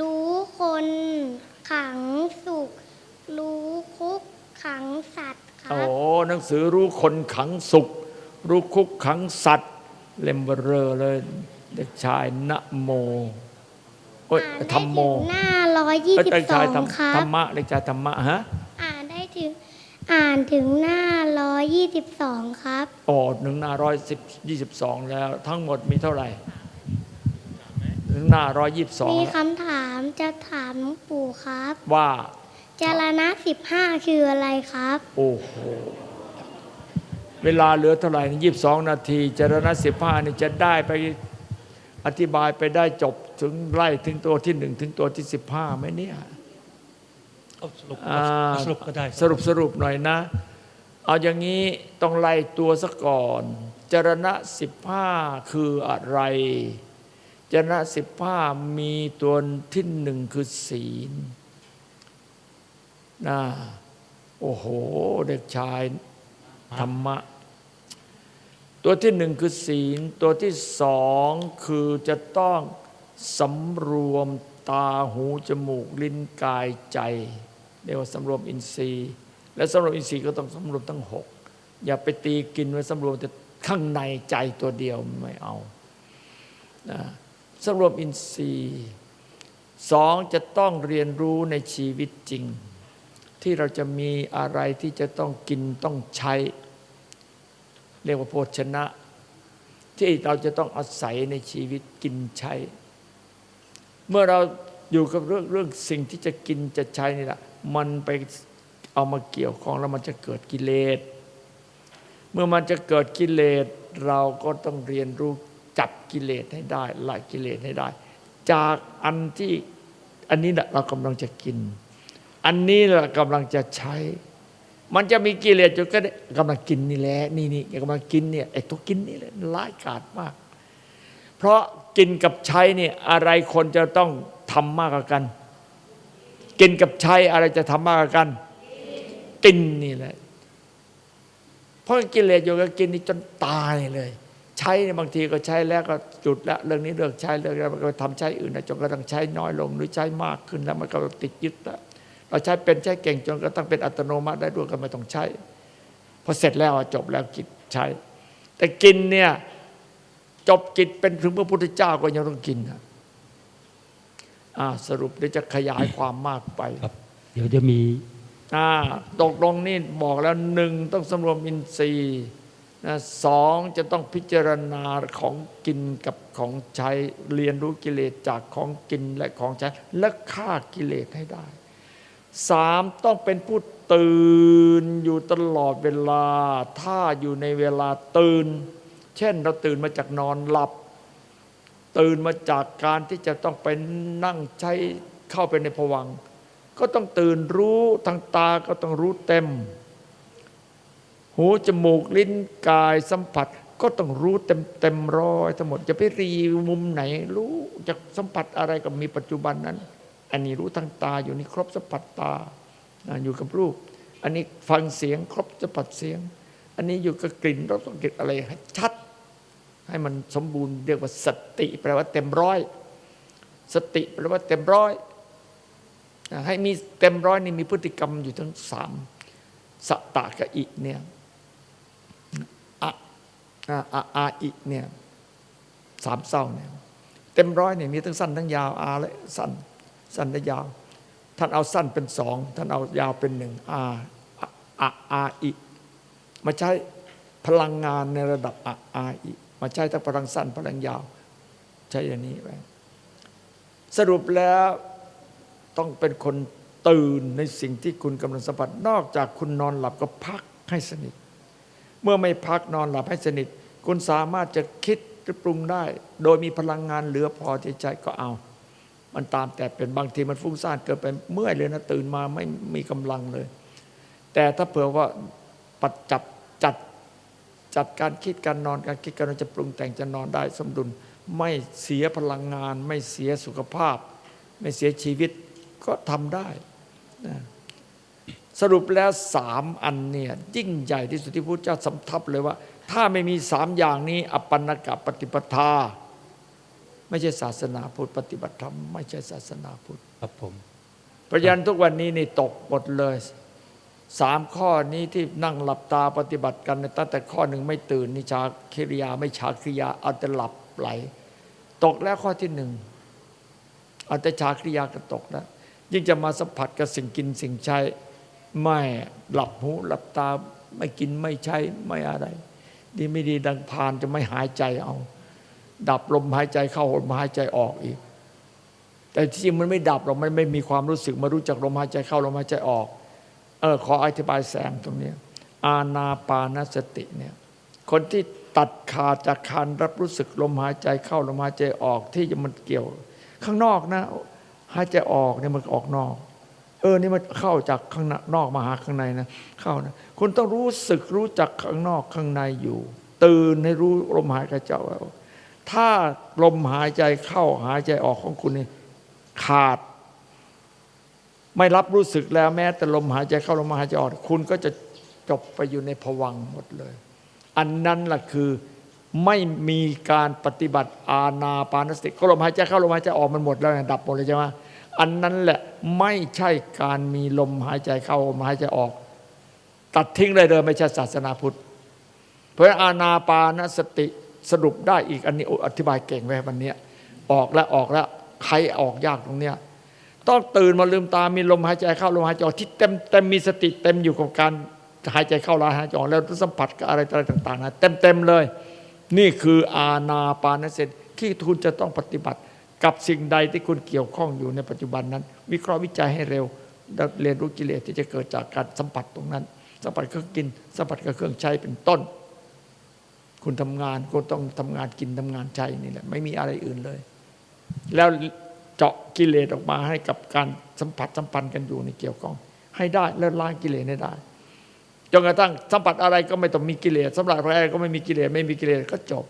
รู้คนขังสุข รู้คุกขังสัตว์คโอ้รับหนังสือรู้คนขังสุข รู้คุกขังสัตว์ เล่มเบอเรอเลย เด็กชายนะโมโอ้ยอ่านได้ธรรมโมถึงหน้าร้อยยี่เอ้ยสิบเด็กสชาอยงธรรมครัธรบรมะเด็กชายธรรมะฮะอ่านได้ถึง อ่านถึงหน้าร้อยยี่สิบสองครับ โอ้หนึ่งหน้าร้อยสิบยี่สิบสองแล้วทั้งหมดมีเท่าไหร่ถึงหน้าร้อยยี่สิบสองมีคำถามจะถามหลวงปู่ครับ ว่า จารณะสิบห้าคืออะไรครับ โอ้โห เวลาเหลือเท่าไหร่ยี่สิบสองนาทีจรณะสิบห้านี่จะได้ไปอธิบายไปได้จบถึงไล่ถึงตัวที่หนึ่งถึงตัวที่สิบห้าไหมเนี่ย เอาสรุปอ่าเอาสรุปก็ได้สรุปสรุปหน่อยนะ เอาอย่างนี้ต้องไล่ตัวซะก่อน จรณะสิบห้าคืออะไร จรณะสิบห้ามีตัวที่หนึ่งคือศีลนะโอ้โห เด็กชายธรรมะ ตัวที่หนึ่งคือศีล ตัวที่สองคือจะต้องสำรวมตาหูจมูกลิ้นกายใจ เรียกว่าสำรวมอินทรีย์ และสำรวมอินทรีย์ก็ต้องสำรวมทั้งหกอย่าไปตีกินไว้สำรวมแต่ข้างในใจตัวเดียวไม่เอานะสำรวมอินทรีย์สองจะต้องเรียนรู้ในชีวิตจริง ที่เราจะมีอะไรที่จะต้องกินต้องใช้ เรียกว่าโภชนะ ที่เราจะต้องอาศัยในชีวิตกินใช้ เมื่อเราอยู่กับเรื่องเรื่องสิ่งที่จะกินจะใช้นี่แหละ มันไปเอามาเกี่ยวข้องแล้วมันจะเกิดกิเลส เมื่อมันจะเกิดกิเลส เราก็ต้องเรียนรู้จับกิเลสให้ได้ละกิเลสให้ได้ จากอันที่อันนี้เรากำลังจะกิน อันนี้แหละกำลังจะใช้ มันจะมีกิเลสจนก็ได้กำลังกินนี่แหละนี่นี่กำลังกินเนี่ยไอ้ตัวกินนี่แหละร้ายกาจมาก เพราะกินกับใช้เนี่ยอะไรคนจะต้องทำมากกว่ากัน กินกับใช้อะไรจะทำมากกว่ากัน กินนี่แหละ เพราะกินเลสอยู่กับกินนี่จนตายเลย ใช้เนี่ยบางทีก็ใช้แล้วก็จุดแล้วเรื่องนี้เลิกใช้เลิกแล้วมันก็ทำใช้อื่นนะจนกระทั่งใช้น้อยลงหรือใช้มากขึ้นแล้วมันก็ติดยึดแล้วเราใช้เป็นใช้เก่งจนกระทั่งเป็นอัตโนมัติได้ด้วยก็ไม่ต้องใช้พอเสร็จแล้วจบแล้วกิจใช้ แต่กินเนี่ยจบกิจเป็นถึงพระพุทธเจ้าก็ยังต้องกินนะ อ่าสรุปเดี๋ยวจะขยายความมากไปครับเดี๋ยวจะมีอ่าตกลงนี่บอกแล้วหนึ่งต้องสำรวมอินทรีย์นะสองจะต้องพิจารณาของกินกับของใช้เรียนรู้กิเลสจากของกินและของใช้ และฆ่ากิเลสให้ได้สามต้องเป็นผู้ตื่นอยู่ตลอดเวลา ถ้าอยู่ในเวลาตื่น เช่นเราตื่นมาจากนอนหลับ ตื่นมาจากการที่จะต้องไปนั่งใช้เข้าไปในภวัง ก็ต้องตื่นรู้ทางตาก็ต้องรู้เต็ม หูจมูกลิ้นกายสัมผัส ก็ต้องรู้เต็มเต็มร้อยทั้งหมดจะไปรีมุมไหนรู้จะสัมผัสอะไรก็มีปัจจุบันนั้น อันนี้รู้ทางตาอยู่นี่ครบสัมผัสตาอยู่กับรูป อันนี้ฟังเสียงครบสัมผัสเสียง อันนี้อยู่กับกลิ่นรสสังเกตอะไรให้ชัด ให้มันสมบูรณ์เรียกว่าสติแปลว่าเต็มร้อย สติแปลว่าเต็มร้อย ให้มีเต็มร้อยนี่มีพฤติกรรมอยู่ทั้งสามสตตะกับอิเนี่ยอะอะอะอาอิเนี่ยสามเศร้าเนี่ยเต็มร้อยเนี่ยมีทั้งสั้นทั้งยาวอาและสั้นสั้นและยาว ท่านเอาสั้นเป็นสองท่านเอายาวเป็นหนึ่งอาอะอะอาอิมาใช้พลังงานในระดับอะอาอิ มาใช้ทั้งพลังสั้นพลังยาว ใช้อย่างนี้ไปสรุปแล้วต้องเป็นคนตื่นในสิ่งที่คุณกำลังสัมผัสนอกจากคุณนอนหลับก็พักให้สนิท เมื่อไม่พักนอนหลับให้สนิท คุณสามารถจะคิดหรือปรุงได้ โดยมีพลังงานเหลือพอที่ใจก็เอา มันตามแต่เป็นบางทีมันฟุ้งซ่านเกินไปเมื่อยเลยนะตื่นมาไม่มีกำลังเลย แต่ถ้าเผื่อว่าปัดจับจัด จัดการคิดการนอนการคิดการนอนจะปรุงแต่งจะนอนได้สมดุล ไม่เสียพลังงาน ไม่เสียสุขภาพ ไม่เสียชีวิตก็ทำได้นะสรุปแล้วสามอันเนี่ยยิ่งใหญ่ที่สุดที่พระเจ้าสำทับเลยว่า ถ้าไม่มีสามอย่างนี้ อปปนกปฏิปทา ไม่ใช่ศาสนาพุทธปฏิบัติธรรมไม่ใช่ศาสนาพุทธครับผมเพราะฉะนั้นทุกวันนี้นี่ตกหมดเลย สามข้อนี้ที่นั่งหลับตาปฏิบัติกันตั้งแต่ข้อหนึ่งไม่ตื่นนิชาคิริยาไม่ชาคิริยาเอาแต่หลับไหล ตกแล้วข้อที่หนึ่งเอาแต่ชาคิริยาก็ตกแล้วยิ่งจะมาสัมผัสกับสิ่งกินสิ่งใช้ไม่หลับหูหลับตาไม่กินไม่ใช้ไม่อะไร ดีไม่ดีดังพานจะไม่หายใจเอา ดับลมหายใจเข้าลมหายใจออกอีก แต่ที่จริงมันไม่ดับหรอกมันไม่มีความรู้สึกมารู้จักลมหายใจเข้าลมหายใจออก เออขออธิบายแสงตรงนี้ อาณาปานสติเนี่ยคนที่ตัดขาดจากการรับรู้สึกลมหายใจเข้าลมหายใจออกที่จะมันเกี่ยว ข้างนอกนะหายใจออกเนี่ยมันออกนอก เออนี่มันเข้าจากข้างนอกมาหาข้างในนะเข้านะคุณต้องรู้สึกรู้จักข้างนอกข้างในอยู่ ตื่นให้รู้ลมหายใจเข้าถ้าลมหายใจเข้าหายใจออกของคุณนี่ขาด ไม่รับรู้สึกแล้วแม้แต่ลมหายใจเข้าลมหายใจออกคุณก็จะจบไปอยู่ในภวังหมดเลย อันนั้นล่ะคือไม่มีการปฏิบัติอาณาปานสติก็ลมหายใจเข้าลมหายใจออกมันหมดแล้วดับหมดเลยใช่ไหมอันนั้นแหละไม่ใช่การมีลมหายใจเข้าลมหายใจออก ตัดทิ้งเลยเลยไม่ใช่ศาสนาพุทธ เพราะอาณาปานสติสรุปได้อีกอันนี้อธิบายเก่งไว้วันนี้ออกแล้วออกแล้วใครออกยากตรงเนี้ย ต้องตื่นมาลืมตา มีลมหายใจเข้าลมหายใจออกที่เต็มเต็มมีสติเต็มอยู่กับการหายใจเข้าและหายใจออกแล้วสัมผัสกับอะไรอะไรต่างๆนะเต็มเต็มเลย นี่คืออาณาปานสติที่คุณจะต้องปฏิบัติกับสิ่งใดที่คุณเกี่ยวข้องอยู่ในปัจจุบันนั้น วิเคราะห์วิจัยให้เร็วเรียนรู้กิเลสที่จะเกิดจากการสัมผัสตรงนั้น สัมผัสเครื่องกิน สัมผัสกับเครื่องใช้เป็นต้น คุณทำงานคุณต้องทำงานกินทำงานใช้นี่แหละ ไม่มีอะไรอื่นเลย แล้ว เจาะกิเลสออกมาให้กับการสัมผัสสัมพันธ์กันอยู่ในเกี่ยวข้อง ให้ได้แล้วล้างกิเลสได้จนกระทั่งสัมผัสอะไรก็ไม่ต้องมีกิเลสสำหรัสอะไรก็ไม่มีกิเลสไม่มีกิเลสก็จบ